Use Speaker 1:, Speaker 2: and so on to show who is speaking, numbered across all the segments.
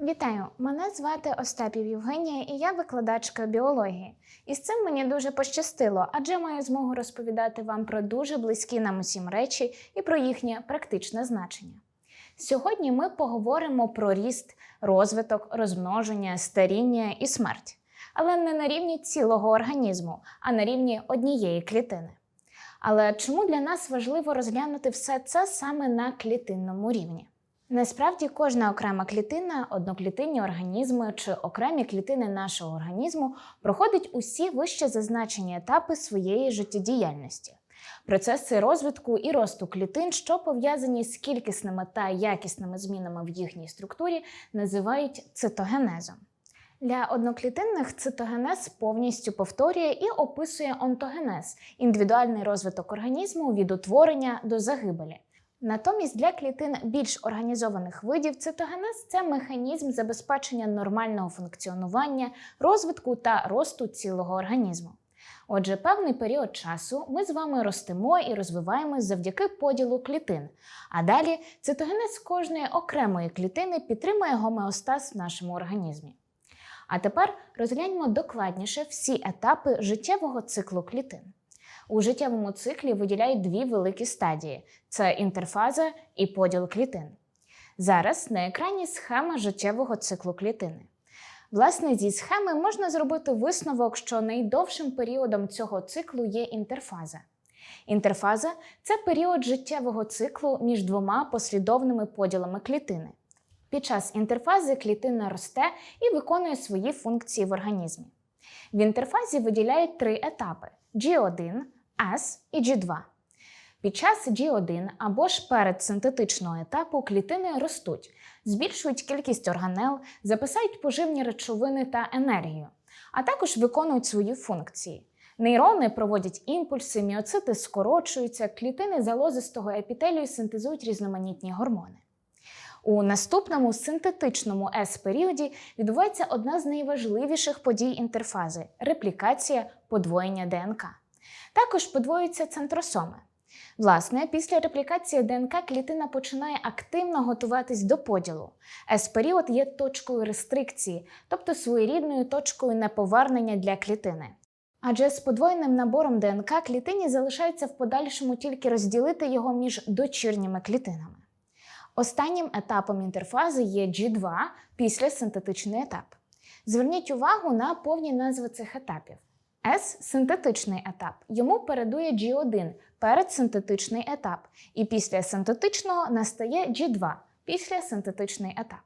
Speaker 1: Вітаю! Мене звати Остапів Євгенія, і я викладачка біології. І з цим мені дуже пощастило, адже маю змогу розповідати вам про дуже близькі нам усім речі і про їхнє практичне значення. Сьогодні ми поговоримо про ріст, розвиток, розмноження, старіння і смерть, але не на рівні цілого організму, а на рівні однієї клітини. Але чому для нас важливо розглянути все це саме на клітинному рівні? Насправді кожна окрема клітина, одноклітинні організми чи окремі клітини нашого організму проходить усі вище зазначені етапи своєї життєдіяльності. Процеси розвитку і росту клітин, що пов'язані з кількісними та якісними змінами в їхній структурі, називають цитогенезом. Для одноклітинних цитогенез повністю повторює і описує онтогенез індивідуальний розвиток організму від утворення до загибелі. Натомість для клітин більш організованих видів цитогенез це механізм забезпечення нормального функціонування, розвитку та росту цілого організму. Отже, певний період часу ми з вами ростемо і розвиваємось завдяки поділу клітин. А далі цитогенез кожної окремої клітини підтримує гомеостаз в нашому організмі. А тепер розгляньмо докладніше всі етапи життєвого циклу клітин. У життєвому циклі виділяють дві великі стадії: це інтерфаза і поділ клітин. Зараз на екрані схема життєвого циклу клітини. Власне, зі схеми можна зробити висновок, що найдовшим періодом цього циклу є інтерфаза. Інтерфаза це період життєвого циклу між двома послідовними поділами клітини. Під час інтерфази клітина росте і виконує свої функції в організмі. В інтерфазі виділяють три етапи: G1, S і G2. Під час G1 або ж перед синтетичного етапу клітини ростуть, збільшують кількість органел, записають поживні речовини та енергію, а також виконують свої функції. Нейрони проводять імпульси, міоцити скорочуються, клітини залозистого епітелію синтезують різноманітні гормони. У наступному синтетичному S-періоді відбувається одна з найважливіших подій інтерфази реплікація подвоєння ДНК. Також подвоюються центросоми. Власне, після реплікації ДНК клітина починає активно готуватись до поділу. С-період є точкою рестрикції, тобто своєрідною точкою неповернення для клітини. Адже з подвоєним набором ДНК клітині залишається в подальшому тільки розділити його між дочірніми клітинами. Останнім етапом інтерфази є G2 після синтетичний етап. Зверніть увагу на повні назви цих етапів. S синтетичний етап. Йому передує G1 передсинтетичний етап. І після синтетичного настає G2 післясинтетичний етап.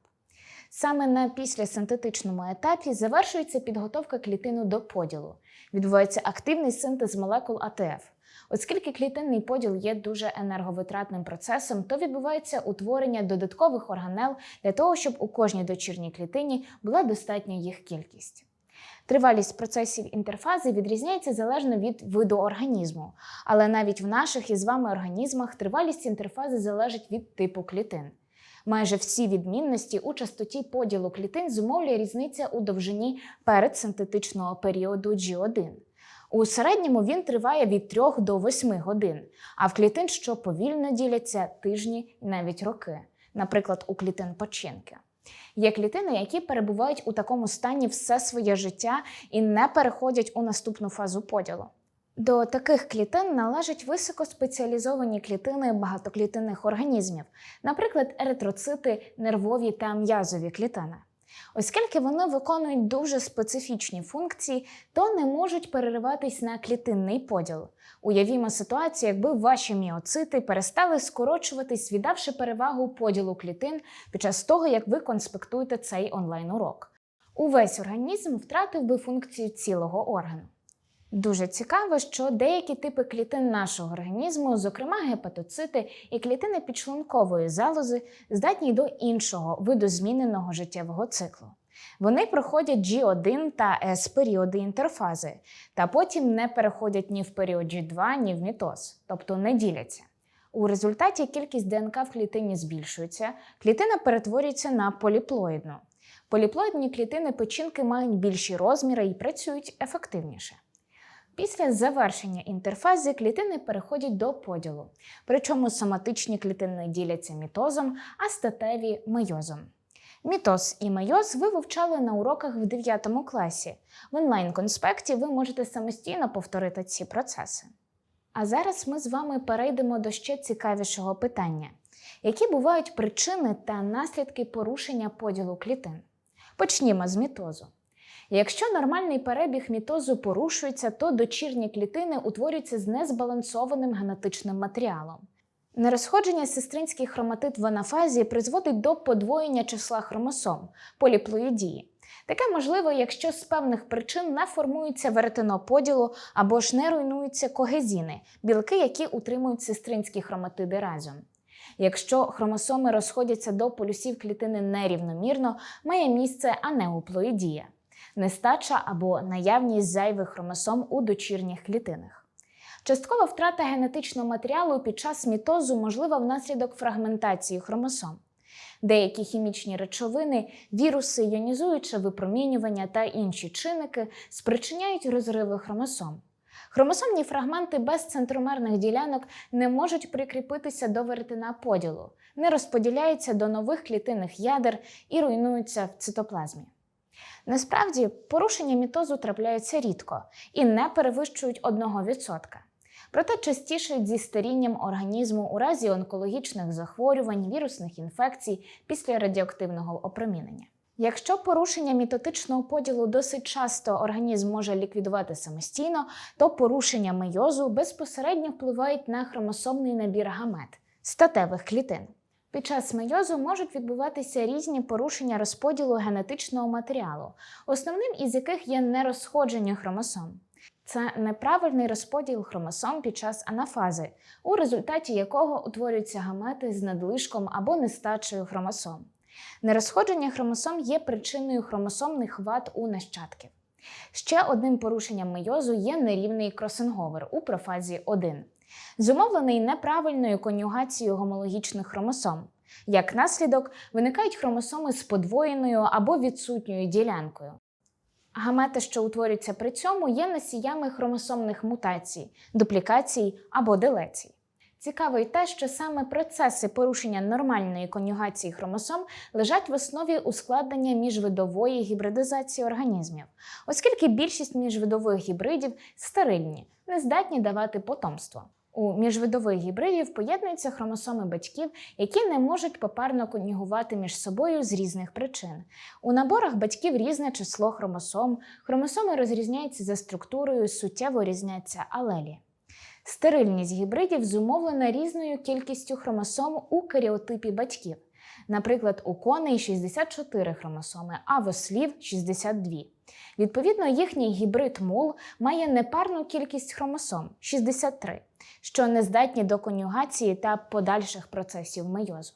Speaker 1: Саме на післясинтетичному етапі завершується підготовка клітину до поділу. Відбувається активний синтез молекул АТФ. Оскільки клітинний поділ є дуже енерговитратним процесом, то відбувається утворення додаткових органел для того, щоб у кожній дочірній клітині була достатня їх кількість. Тривалість процесів інтерфази відрізняється залежно від виду організму, але навіть в наших із вами організмах тривалість інтерфази залежить від типу клітин. Майже всі відмінності у частоті поділу клітин зумовлює різниця у довжині передсинтетичного періоду G1. У середньому він триває від 3 до 8 годин, а в клітин, що повільно діляться тижні і навіть роки, наприклад, у клітин починки. Є клітини, які перебувають у такому стані все своє життя і не переходять у наступну фазу поділу. До таких клітин належать високоспеціалізовані клітини багатоклітинних організмів, наприклад, еритроцити, нервові та м'язові клітини. Оскільки вони виконують дуже специфічні функції, то не можуть перериватись на клітинний поділ. Уявімо ситуацію, якби ваші міоцити перестали скорочуватись, віддавши перевагу поділу клітин під час того, як ви конспектуєте цей онлайн-урок. Увесь організм втратив би функцію цілого органу. Дуже цікаво, що деякі типи клітин нашого організму, зокрема гепатоцити і клітини підшлункової залози, здатні до іншого видозміненого життєвого циклу. Вони проходять G1 та S періоди інтерфази, та потім не переходять ні в період G2, ні в мітоз, тобто не діляться. У результаті кількість ДНК в клітині збільшується, клітина перетворюється на поліплоїдну. Поліплоїдні клітини печінки мають більші розміри і працюють ефективніше. Після завершення інтерфази клітини переходять до поділу, причому соматичні клітини діляться мітозом, а статеві мейозом. Мітоз і мейоз ви вивчали на уроках в 9 класі. В онлайн-конспекті ви можете самостійно повторити ці процеси. А зараз ми з вами перейдемо до ще цікавішого питання: які бувають причини та наслідки порушення поділу клітин? Почнімо з мітозу. Якщо нормальний перебіг мітозу порушується, то дочірні клітини утворюються з незбалансованим генетичним матеріалом. Нерозходження сестринських хроматит в анафазі призводить до подвоєння числа хромосом поліплоїдії. Таке можливо, якщо з певних причин не формується веретено поділу або ж не руйнуються когезіни, білки, які утримують сестринські хроматиди разом. Якщо хромосоми розходяться до полюсів клітини нерівномірно, має місце анеуплоїдія нестача або наявність зайвих хромосом у дочірніх клітинах. Часткова втрата генетичного матеріалу під час мітозу можлива внаслідок фрагментації хромосом. Деякі хімічні речовини, віруси, іонізуюче випромінювання та інші чинники спричиняють розриви хромосом. Хромосомні фрагменти без центромерних ділянок не можуть прикріпитися до веретена поділу, не розподіляються до нових клітинних ядер і руйнуються в цитоплазмі. Насправді, порушення мітозу трапляються рідко і не перевищують 1%. Проте частіше зі старінням організму у разі онкологічних захворювань, вірусних інфекцій після радіоактивного опромінення. Якщо порушення мітотичного поділу досить часто організм може ліквідувати самостійно, то порушення мейозу безпосередньо впливають на хромосомний набір гамет статевих клітин. Під час мейозу можуть відбуватися різні порушення розподілу генетичного матеріалу, основним із яких є нерозходження хромосом. Це неправильний розподіл хромосом під час анафази, у результаті якого утворюються гамети з надлишком або нестачею хромосом. Нерозходження хромосом є причиною хромосомних вад у нащадків. Ще одним порушенням мейозу є нерівний кросинговер у профазі 1 зумовлений неправильною конюгацією гомологічних хромосом. Як наслідок, виникають хромосоми з подвоєною або відсутньою ділянкою. Гамети, що утворюються при цьому, є носіями хромосомних мутацій, дуплікацій або делецій. Цікаво й те, що саме процеси порушення нормальної конюгації хромосом лежать в основі ускладнення міжвидової гібридизації організмів, оскільки більшість міжвидових гібридів стерильні, не здатні давати потомство. У міжвидових гібридів поєднуються хромосоми батьків, які не можуть попарно конюгувати між собою з різних причин. У наборах батьків різне число хромосом, хромосоми розрізняються за структурою, суттєво різняться алелі. Стерильність гібридів зумовлена різною кількістю хромосом у каріотипі батьків. Наприклад, у коней 64 хромосоми, а в ослів 62. Відповідно, їхній гібрид мул має непарну кількість хромосом 63, що не здатні до конюгації та подальших процесів мейозу.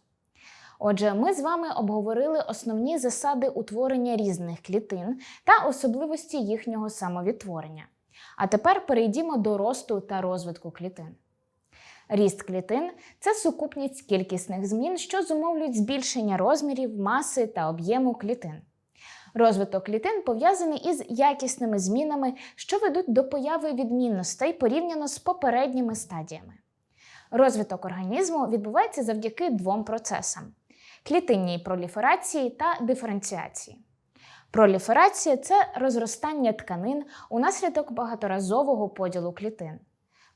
Speaker 1: Отже, ми з вами обговорили основні засади утворення різних клітин та особливості їхнього самовідтворення. А тепер перейдімо до росту та розвитку клітин. Ріст клітин це сукупність кількісних змін, що зумовлюють збільшення розмірів, маси та об'єму клітин. Розвиток клітин пов'язаний із якісними змінами, що ведуть до появи відмінностей порівняно з попередніми стадіями. Розвиток організму відбувається завдяки двом процесам: клітинній проліферації та диференціації. Проліферація це розростання тканин унаслідок багаторазового поділу клітин.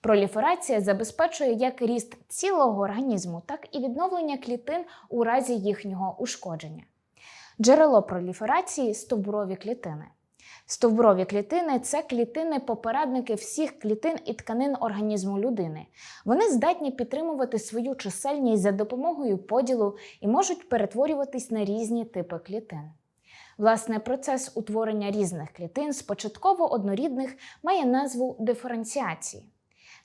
Speaker 1: Проліферація забезпечує як ріст цілого організму, так і відновлення клітин у разі їхнього ушкодження. Джерело проліферації стовбурові клітини. Стовбурові клітини це клітини-попередники всіх клітин і тканин організму людини. Вони здатні підтримувати свою чисельність за допомогою поділу і можуть перетворюватись на різні типи клітин. Власне, процес утворення різних клітин спочатково однорідних має назву диференціації.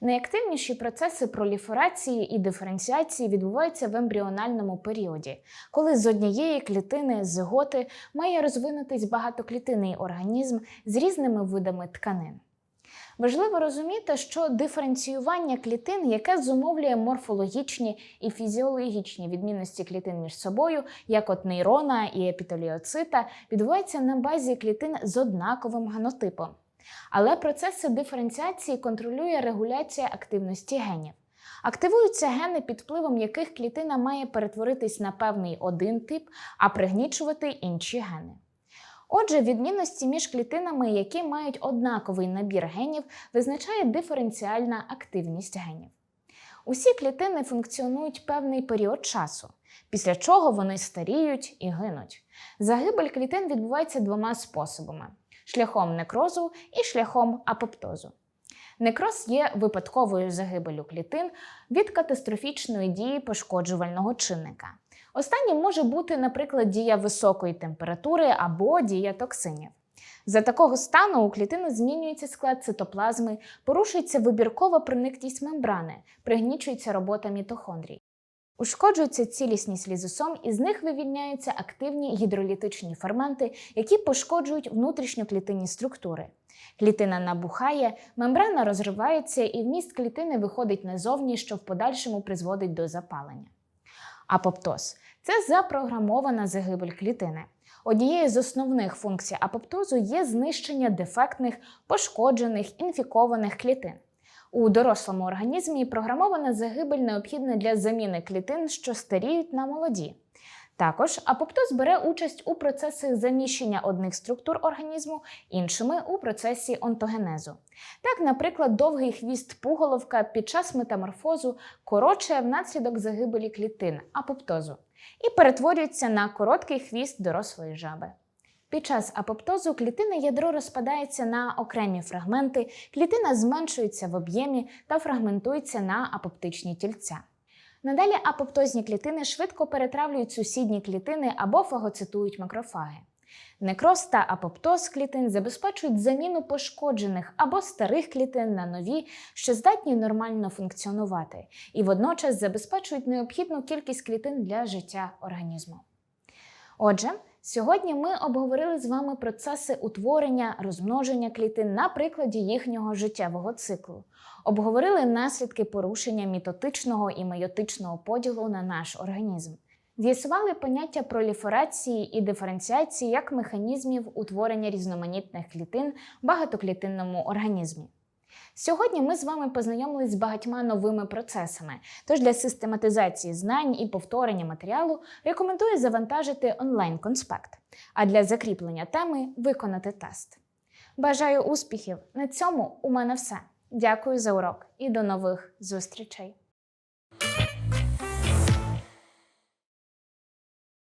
Speaker 1: Найактивніші процеси проліферації і диференціації відбуваються в ембріональному періоді, коли з однієї клітини зиготи має розвинутись багатоклітинний організм з різними видами тканин. Важливо розуміти, що диференціювання клітин, яке зумовлює морфологічні і фізіологічні відмінності клітин між собою, як от нейрона і епітеліоцита, відбувається на базі клітин з однаковим генотипом. Але процеси диференціації контролює регуляція активності генів. Активуються гени, під впливом яких клітина має перетворитись на певний один тип, а пригнічувати інші гени. Отже, відмінності між клітинами, які мають однаковий набір генів, визначає диференціальна активність генів. Усі клітини функціонують певний період часу, після чого вони старіють і гинуть. Загибель клітин відбувається двома способами: шляхом некрозу і шляхом апоптозу. Некроз є випадковою загибелю клітин від катастрофічної дії пошкоджувального чинника. Останнім може бути, наприклад, дія високої температури або дія токсинів. За такого стану у клітини змінюється склад цитоплазми, порушується вибіркова прониктість мембрани, пригнічується робота мітохондрій. Ушкоджується цілісність лізосом, і з них вивільняються активні гідролітичні ферменти, які пошкоджують внутрішньоклітинні структури. Клітина набухає, мембрана розривається і вміст клітини виходить назовні, що в подальшому призводить до запалення. Апоптоз це запрограмована загибель клітини. Однією з основних функцій апоптозу є знищення дефектних, пошкоджених, інфікованих клітин. У дорослому організмі програмована загибель необхідна для заміни клітин, що старіють на молоді. Також апоптоз бере участь у процесах заміщення одних структур організму іншими у процесі онтогенезу. Так, наприклад, довгий хвіст пуголовка під час метаморфозу коротшає внаслідок загибелі клітин апоптозу і перетворюється на короткий хвіст дорослої жаби. Під час апоптозу клітинне ядро розпадається на окремі фрагменти, клітина зменшується в об'ємі та фрагментується на апоптичні тільця. Надалі апоптозні клітини швидко перетравлюють сусідні клітини або фагоцитують макрофаги. Некроз та апоптоз клітин забезпечують заміну пошкоджених або старих клітин на нові, що здатні нормально функціонувати, і водночас забезпечують необхідну кількість клітин для життя організму. Отже, сьогодні ми обговорили з вами процеси утворення, розмноження клітин на прикладі їхнього життєвого циклу. Обговорили наслідки порушення мітотичного і мейотичного поділу на наш організм. З'ясували поняття проліферації і диференціації як механізмів утворення різноманітних клітин в багатоклітинному організмі. Сьогодні ми з вами познайомились з багатьма новими процесами, тож для систематизації знань і повторення матеріалу рекомендую завантажити онлайн-конспект, а для закріплення теми виконати тест. Бажаю успіхів! На цьому у мене все. Дякую за урок і до нових зустрічей!